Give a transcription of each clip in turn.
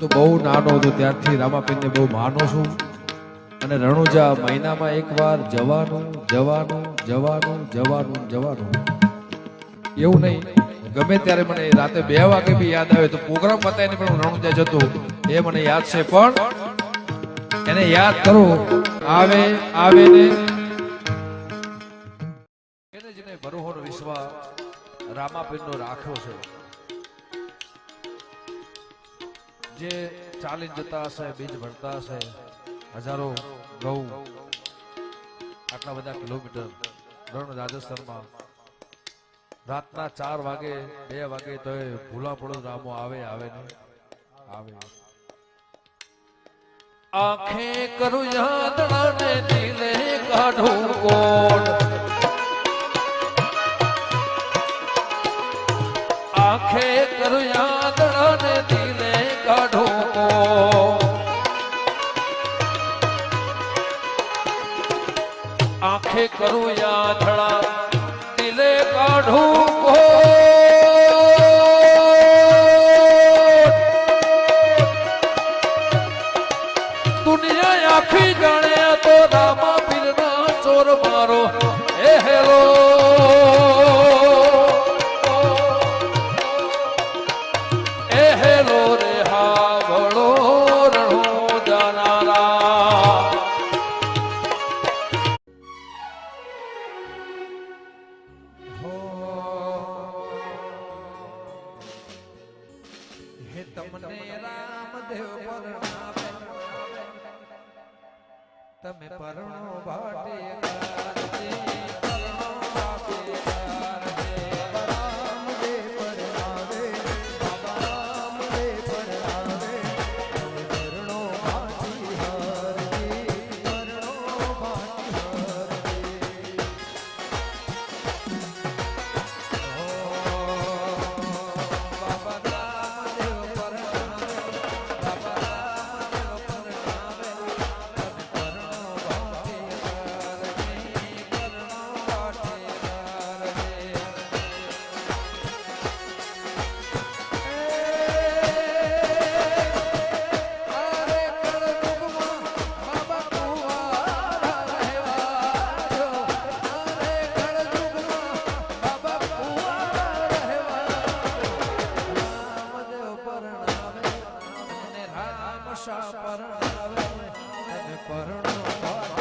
તો બહુ નાનો હતો, ત્યારથી રામાપીરને બહુ માનો છું. અને રણુજા મહિનામાં એકવાર જવાનું જવાનું જવાનું જવાનું જવાનું. એવું નહીં, ગમે ત્યારે મને રાતે બે વાગે બી યાદ આવે તો પ્રોગ્રામ બતાવીને પણ હું રણુજા જતો એ મને યાદ છે, પણ એને યાદ કરો, આવે આવે ને. એને જેને ભરોહોનો વિશ્વાસ રામાપીરનો રાખ્યો છે. જે ચાલી જતા હશે, બીજ ભરતા હશે, હજારો ઘઉં આટલા બધા કિલોમીટર રણ રાજસ્થાનમાં. રાતના ચાર વાગે, બે વાગે તો એ ભૂલા પડો રામો આવે આવે ને આવે. આંખે કરું યાદડા ને દિલે કાઢું કોણ આંખે કરું યાદડા ને આંખે તમને રામદેવ પરણાવે તમે પરણો ભાટે કારજે, પરણો ભાટે રામ શા પરણાવે પરણો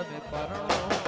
તમે પરણો